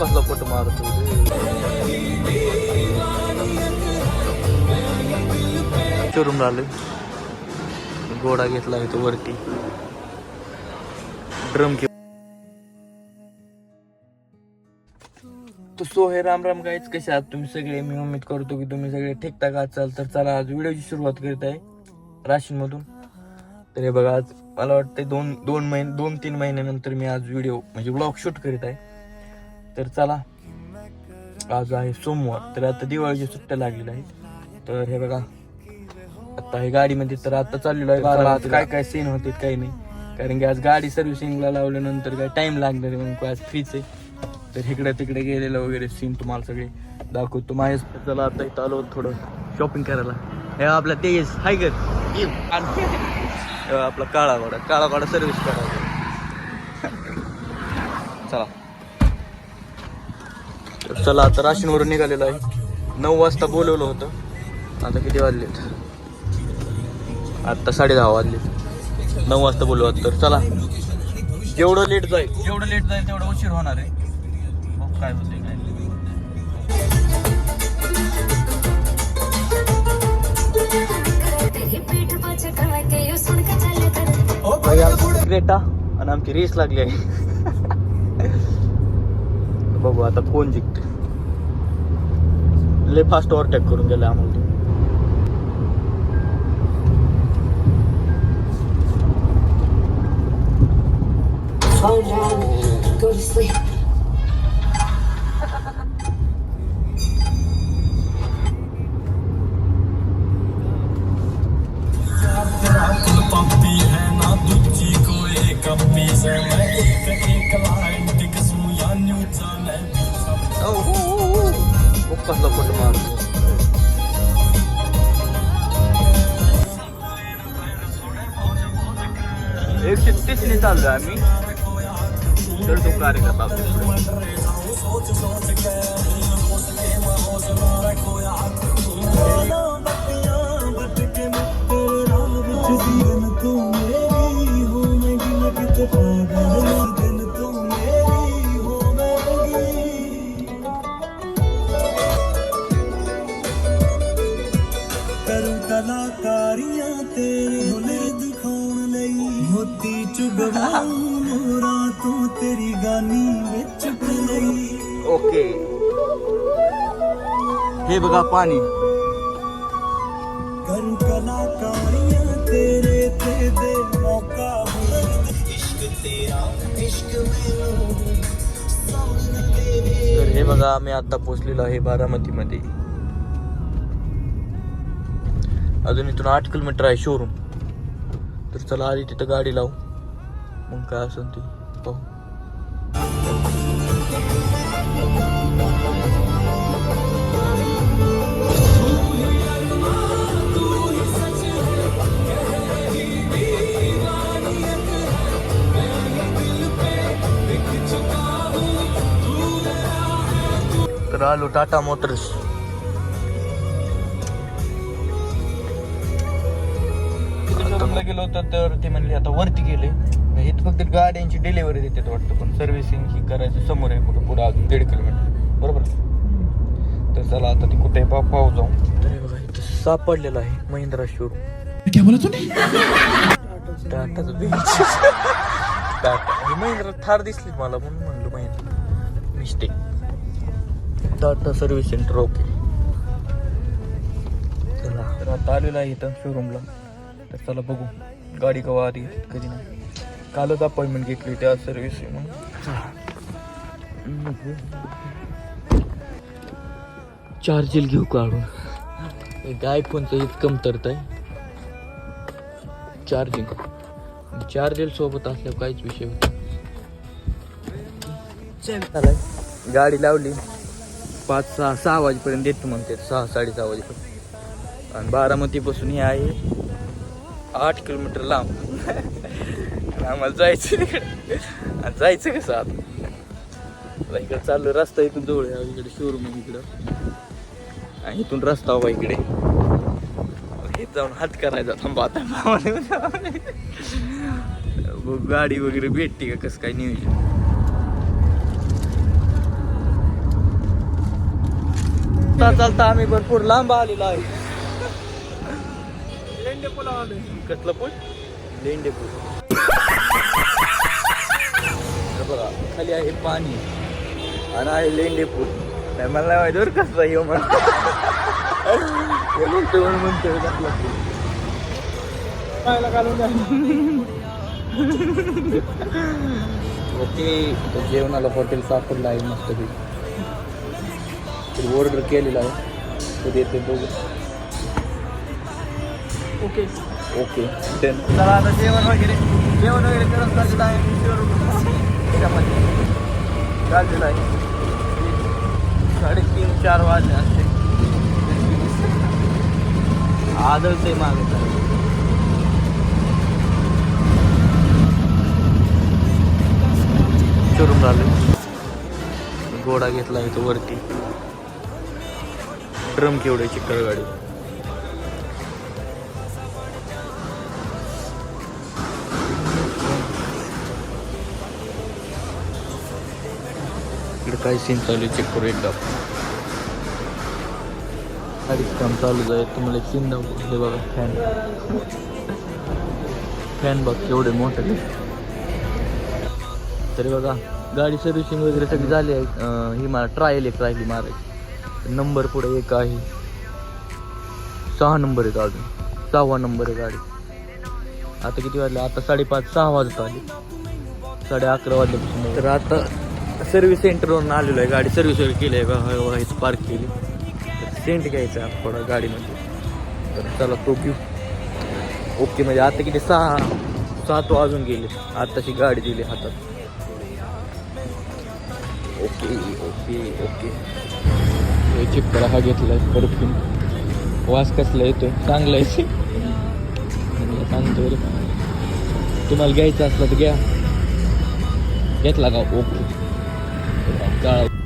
कसलं फोटो मारतो शोरूम आलोय घोडा घेतला आहे तो वरती ड्रम घेऊ सो हे राम राम गाईच कसे आहात तुम्ही सगळे? मी उम्मीद करतो की तुम्ही सगळे ठीकठाक असाल तर चला आज व्हिडिओची सुरुवात करत आहे राशीनमधून तर हे बघा आज मला वाटतं दोन दोन महिने दोन तीन महिन्यानंतर मी आज व्हिडिओ म्हणजे ब्लॉग शूट करीत आहे. तर चला आज आहे सोमवार तर आता दिवाळीची सुट्ट्या लागलेल्या आहेत. तर हे बघा आता हे गाडीमध्ये तर आता चाललेलो आहे. बारा काय काय सीन होते काही नाही. कारण की आज गाडी सर्व्हिसिंगला लावल्यानंतर काय टाइम लागणार आहे मग आज फ्रीच आहे. तर इकडे तिकडे गेलेलं वगैरे सीन तुम्हाला सगळे दाखवतो. माझ्या चला आता इथं आलो थोडं शॉपिंग करायला. हे आपला तेज हाय गर आपला काळा गोडा काळा गोडा सर्व्हिस करा चला. तर चला आता राशीनवरून निघालेलो आहे. नऊ वाजता बोलवलं होतं. आता किती वाजलेत? आत्ता साडे दहा वाजलेत. नऊ वाजता बोलवत तर चला. जेवढं लेट जाईल. जेवढं लेट जाईल तेवढं उशीर होणार आहे. मग काय होते काय. क्रेटा आणि आमची रेस लागली आहे. बघू आता कोण जिंकते लय फास्ट ओव्हरटेक करून गेला आम्हाला तो. Go to sleep. कसला फोटो मारतो एकशे तीसने चाललोय आम्ही तर तो कार्यकर्ता आपल्या ਮੋਤੀ ਚੁਗਵਾਉਂ ਮੋਰਾ ਤੂੰ ਤੇਰੀ ਗਾਨੀ ਵਿੱਚ ਪਲਈ ओके हे बघा पाणी ਕਰੂ ਕਲਾਕਾਰੀਆਂ ਤੇਰੇ ਤੇ ਦੇ ਮੌਕਾ ਬੁਲੰਦ ਇਸ਼ਕ ਤੇਰਾ ਇਸ਼ਕ ਮੈਨੂੰ तर हे बघा आम्ही आता पोहोचलेलो आहे बारामतीमध्ये अजून इथून आठ किलोमीटर आहे शोरूम तर चला आधी तिथं गाडी लावू मग काय असेल ते पाहू तर आलो टाटा मोटर्स गेलो होतो तर ते म्हणले आता वरती गेले. इथं फक्त गाड्यांची डिलिव्हरी देतात वाटतं पण सर्व्हिसिंग ही करायचं समोर आहे कुठं पुढं अजून दीड किलोमीटर बरोबर? तर चला आता ती कुठे पा पाहू जाऊ. तर हे बघा इथं सापडलेलं आहे महिंद्रा शोरूम क्या बोला तूने? टाटाचं टाटा. ही महिंद्रा थार दिसली मला म्हणून म्हणलं Mahindra. Mistake Tata service centre okay चला तर आता आलेलं आहे इथं शोरूमला तर चला बघू गाडी कवा आली कधी नाही. कालच अपॉइंटमेंट घेतली त्या सर्व्हिस म्हणून. चार्जिल घेऊ काढून एक आयफोनचं हीच कमतरत आहे चार्जिंग चार्जर सोबत असल्यावर काहीच विषय होत. गाडी लावली. पाच सहा सहा वाजेपर्यंत येतो म्हणते सहा साडेसहा वाजेपर्यंत. आणि बारामतीपासून हे आहे आठ किलोमीटर लांब. आम्हाला जायचं तिकडे. आणि जायचं कसं आता? इकडे चाललो रस्ता इथून जवळ आहे इकडे शोरूम आहे इकडं. आणि इथून रस्ता हवा इकडे. हे जाऊन हात करायचा थांबा आता. गाडी वगैरे भेटते का कसं काय नियोजन. चालता चालता आम्ही भरपूर लांब आलेलो आहे. कसलं पूल? लेंडे पूल. खाली आहे पाणी आणि आहे लेंडे पूल नाही मला नाही माहिती कसं म्हणतोय कसला पूल ओके जेवणाला हॉटेल सापडलं आहे मस्त ऑर्डर केलेलं आहे. कधी येते बघू ओके. ओके डन चला आता जेवण वगैरे जेवण वगैरे करत आहे. त्याच्यामध्ये झालेलं आहे साडेतीन चार वाजले असते. आदळते मागे. शोरूम झालं घोडा घेतला आहे तो वरती. ड्रम केवढ्याची कळगाडी. काय सीन चालू आहे चेक करू एकदा गाडीच काम चालू आहे तुम्हाला एक सीन दाखवू हे बघा फॅन फॅन बघ केवढे मोठे तरी बघा गाडी सर्व्हिसिंग वगैरे सगळी झाली आहे. ही मला ट्रायल एक राहिली मारायची. नंबर पुढे एक आहे. सहा नंबर आहेत अजून. सहावा नंबर आहे गाडी. आता किती वाजले? आता साडेपाच सहा वाजता आली. साडे अकरा वाजल्यापासून. तर आता सर्व्हिस सेंटरवरून आलेलो आहे. गाडी सर्व्हिस वगैरे केली आहे. बघा इथं पार्क केली. तर सेंट घ्यायचा आहे थोडा गाडीमध्ये. तर चला तो घेऊ. ओके म्हणजे आता किती? सहा सात वाजून गेले. आताची गाडी दिली हातात. ओके ओके ओके चिपकडा चेक करा हा घेतलाय परफ्यूम वास कसला येतोय? चांगला आहे. सांगतो तुम्हाला घ्यायचं असलं तर घ्या. घेतला का? ओके काळा